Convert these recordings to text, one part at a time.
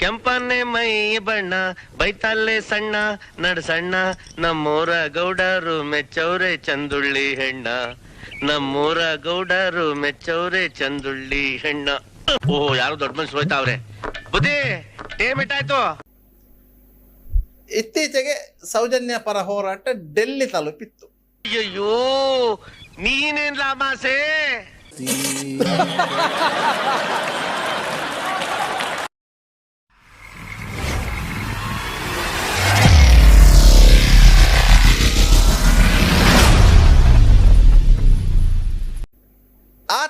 ಕೆಂಪನೆ ಮೈ ಬಣ್ಣ ಬೈತಲ್ಲೆ ಸಣ್ಣ ನಡ್ಸಣ್ಣ ನಮ್ಮೂರ ಗೌಡರು ಮೆಚ್ಚವ್ರೆ ಚಂದುಳ್ಳಿ ಹೆಣ್ಣ. ನಮ್ಮೂರ ಗೌಡರು ಮೆಚ್ಚವ್ರೆ ಚಂದುಳ್ಳಿ ಹೆಣ್ಣ. ಓ ಯಾರು ದೊಡ್ಡ ಮನುಷ್ಯರು ಹೋಯ್ತಾವ್ರೆ? ಬುದ್ಧಿ ಟೇಮ್ ಇಟ್ಟಾಯ್ತು. ಇತ್ತೀಚೆಗೆ ಸೌಜನ್ಯ ಪರ ಹೋರಾಟ ಡೆಲ್ಲಿ ತಲುಪಿತ್ತು. ಅಯ್ಯಯ್ಯೋ ನೀನೇನ್ ಲಾಮಾಸೆ?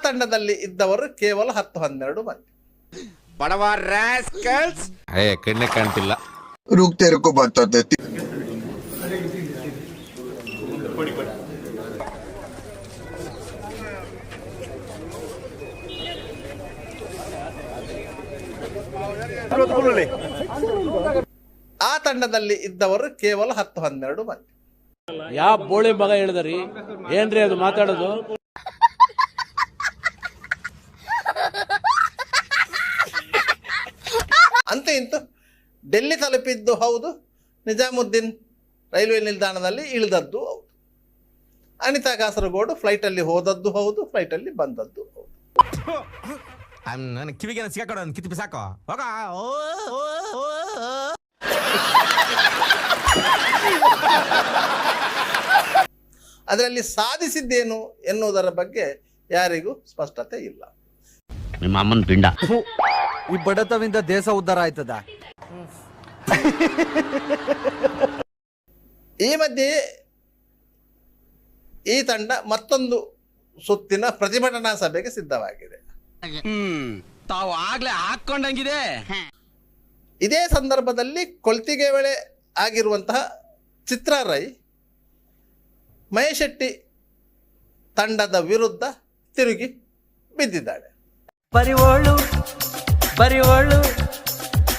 ತಂಡದಲ್ಲಿ ಇದ್ದವರು ಕೇವಲ ಹತ್ತು ಹನ್ನೆರಡು ಮಂದಿ. ಬಡವ ರಾಸ್ಕಲ್ಸ್. ಕಣ್ಣೆ ಕಾಣ್ತಿಲ್ಲ. ರುಕ್ ತೆರಕು ಆ ತಂಡದಲ್ಲಿ ಇದ್ದವರು ಕೇವಲ ಹತ್ತು ಹನ್ನೆರಡು ಮಂದಿ. ಯಾವ ಬೋಳಿ ಮಗ ಹೇಳಿದ್ರಿ? ಏನ್ರಿ ಅದು ಮಾತಾಡೋದು? ಡೆಲ್ಲಿ ತಲುಪಿದ್ದು ಹೌದು. ನಿಜಾಮುದ್ದೀನ್ ರೈಲ್ವೆ ನಿಲ್ದಾಣದಲ್ಲಿ ಇಳಿದದ್ದು ಹೌದು. ಅನಿತಾ ಕಾಸರಗೋಡು ಫ್ಲೈಟಲ್ಲಿ ಹೋದದ್ದು ಹೌದು ಫ್ಲೈಟಲ್ಲಿ ಬಂದದ್ದು ಹೌದು. ನನ್ನ ಕಿವಿಗೆ ಸಿಗಾಕೊಡ ಕಿತ್ತು ಸಾಕೋ. ಅದರಲ್ಲಿ ಸಾಧಿಸಿದ್ದೇನು ಎನ್ನುವುದರ ಬಗ್ಗೆ ಯಾರಿಗೂ ಸ್ಪಷ್ಟತೆ ಇಲ್ಲ. ನಿಮ್ಮ ಅಮ್ಮನ ಪಿಂಡ. ಈ ಬಡತವಿಂದ ದೇಶ ಉದ್ಧಾರ ಆಯ್ತದ? ಈ ಮಧ್ಯೆ ಈ ತಂಡ ಮತ್ತೊಂದು ಸುತ್ತಿನ ಪ್ರತಿಭಟನಾ ಸಭೆಗೆ ಸಿದ್ಧವಾಗಿದೆ. ತಾವು ಆಗ್ಲೇ ಹಾಕೊಂಡಂಗಿದೆ ಇದೇ ಸಂದರ್ಭದಲ್ಲಿ ಕೊಳ್ತಿಗೆ ವೇಳೆ ಆಗಿರುವಂತಹ ಚಿತ್ರಾ ರೈ ಮಹೇಶ್ ಶೆಟ್ಟಿ ತಂಡದ ವಿರುದ್ಧ ತಿರುಗಿ ಬಿದ್ದಿದ್ದಾಳೆ. ಬರಿವಳು ಬರಿವಳು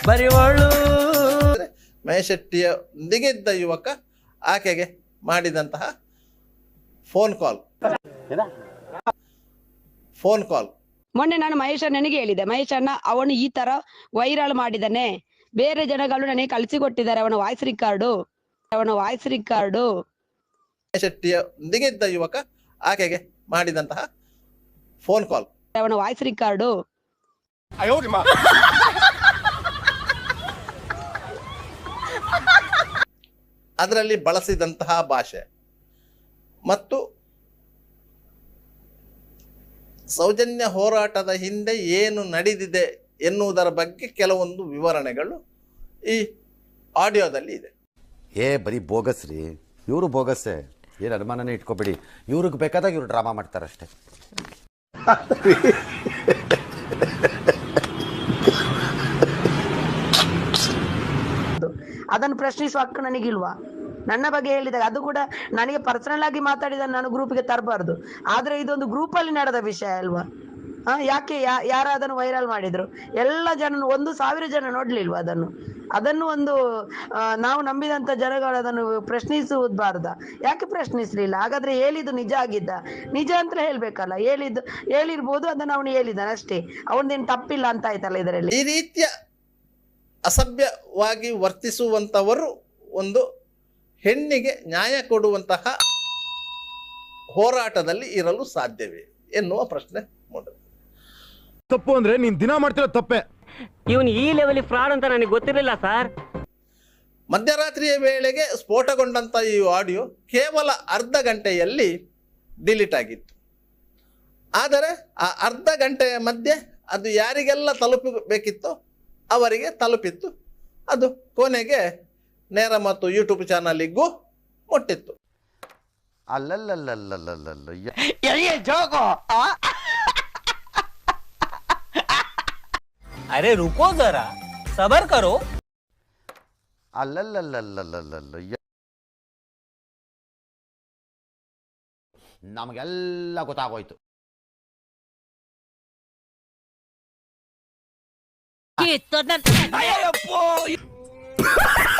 ಬರಿವೋಳು. ಅಂದ್ರೆ ಮಹೇಶ್ ಶೆಟ್ಟಿಯೊಂದಿಗೆ ಇದ್ದ ಯುವಕ ಆಕೆಗೆ ಮಾಡಿದಂತಹ ಫೋನ್ ಕಾಲ್ ಫೋನ್ ಕಾಲ್ ಮೊನ್ನೆ ನಾನು ಮಹೇಶ್ ನನಗೆ ಹೇಳಿದೆ ಮಹೇಶ್ ಅಣ್ಣ ಅವನು ಈ ತರ ವೈರಲ್ ಮಾಡಿದಾನೆ ಬೇರೆ ಜನಗಳು ನನಗೆ ಕಳಿಸಿಕೊಟ್ಟಿದ್ದಾರೆ ಅವನ ವಾಯ್ಸ್ ರಿಕಾರ್ಡು ಅವನ ವಾಯ್ಸ್ ರಿಕಾರ್ಡು ಮಹೇಶ್ ಶೆಟ್ಟಿಯೊಂದಿಗೆ ಇದ್ದ ಯುವಕ ಆಕೆಗೆ ಮಾಡಿದಂತಹ ಫೋನ್ ಕಾಲ್ ಅವನ ವಾಯ್ಸ್ ರಿಕಾರ್ಡು ಅದರಲ್ಲಿ ಬಳಸಿದಂತಹ ಭಾಷೆ. ಮತ್ತು ಸೌಜನ್ಯ ಹೋರಾಟದ ಹಿಂದೆ ಏನು ನಡೆದಿದೆ ಎನ್ನುವುದರ ಬಗ್ಗೆ ಕೆಲವೊಂದು ವಿವರಣೆಗಳು ಈ ಆಡಿಯೋದಲ್ಲಿ ಇದೆ. ಏ ಬರೀ ಬೋಗಸ್ ರೀ. ಇವರು ಬೋಗಸ್ಸೇ. ಏನು ಅನುಮಾನನೇ ಇಟ್ಕೋಬೇಡಿ. ಇವ್ರಿಗೆ ಬೇಕಾದಾಗ ಇವರು ಡ್ರಾಮಾ ಮಾಡ್ತಾರಷ್ಟೇ. ಅದನ್ನು ಪ್ರಶ್ನಿಸುವ ಹಕ್ಕು ನನಗಿಲ್ವಾ? ನನ್ನ ಬಗ್ಗೆ ಹೇಳಿದಾಗ ಅದು ಕೂಡ ನನಗೆ ಪರ್ಸನಲ್ ಆಗಿ ಮಾತಾಡಿದ ನಾನು ಗ್ರೂಪ್ಗೆ ತರಬಾರ್ದು. ಆದ್ರೆ ಇದೊಂದು ಗ್ರೂಪಲ್ಲಿ ನಡೆದ ವಿಷಯ ಅಲ್ವಾ? ಹಾ, ಯಾಕೆ ಯಾ, ಯಾರು ಅದನ್ನು ವೈರಲ್ ಮಾಡಿದ್ರು? ಎಲ್ಲ ಜನ ಒಂದು ಸಾವಿರ ಜನ ನೋಡ್ಲಿಲ್ವಾ ಅದನ್ನು? ಅದನ್ನು ಒಂದು ನಾವು ನಂಬಿದಂತ ಜನಗಳು ಅದನ್ನು ಪ್ರಶ್ನಿಸುವುದಬಾರ್ದ? ಯಾಕೆ ಪ್ರಶ್ನಿಸ್ಲಿಲ್ಲ? ಹಾಗಾದ್ರೆ ಹೇಳಿದ್ದು ನಿಜ ಆಗಿದ್ದ? ನಿಜ ಅಂತ ಹೇಳ್ಬೇಕಲ್ಲ. ಹೇಳಿದ್ದು, ಹೇಳಿರ್ಬೋದು ಅದನ್ನು ಅವನು ಹೇಳಿದ್ದಾನೆ ಅಷ್ಟೇ. ಅವನದೇನು ತಪ್ಪಿಲ್ಲ ಅಂತ ಆಯ್ತಲ್ಲ ಇದರಲ್ಲಿ? ಈ ರೀತಿಯ ಅಸಭ್ಯವಾಗಿ ವರ್ತಿಸುವಂಥವರು ಒಂದು ಹೆಣ್ಣಿಗೆ ನ್ಯಾಯ ಕೊಡುವಂತಹ ಹೋರಾಟದಲ್ಲಿ ಇರಲು ಸಾಧ್ಯವೇ ಎನ್ನುವ ಪ್ರಶ್ನೆ ಮೂಡುತ್ತೆ ತಪ್ಪು ಅಂದ್ರೆ ನೀನ್ ದಿನ ಮಾಡ್ತಿರೋ ತಪ್ಪೆ. ಇವನು ಈ ಲೆವೆಲ್ ಫ್ರಾಡ್ ಅಂತ ನನಗೆ ಗೊತ್ತಿರಲಿಲ್ಲ ಸರ್ ಮಧ್ಯರಾತ್ರಿಯ ವೇಳೆಗೆ ಸ್ಫೋಟಗೊಂಡಂಥ ಈ ಆಡಿಯೋ ಕೇವಲ ಅರ್ಧ ಗಂಟೆಯಲ್ಲಿ ಡಿಲೀಟ್ ಆಗಿತ್ತು. ಆದರೆ ಆ ಅರ್ಧ ಗಂಟೆಯ ಮಧ್ಯೆ ಅದು ಯಾರಿಗೆಲ್ಲ ತಲುಪಬೇಕಿತ್ತೋ ಅವರಿಗೆ ತಲುಪಿತ್ತು. ಅದು ಕೊನೆಗೆ ನೇರ ಮತ್ತು ಯೂಟ್ಯೂಬ್ ಚಾನಲಿಗೂ ಮುಟ್ಟಿತ್ತು. ಅರೆ ರುಕೋ ಜರಾ ಸಬರ್ ಕರೋ ಅಲ್ಲಲ್ಲಲ್ಲಲ್ಲಲ್ಲಲ್ಲ ನಮಗೆಲ್ಲ ಗೊತ್ತಾಗೋಯ್ತು. I am Ayo, boy.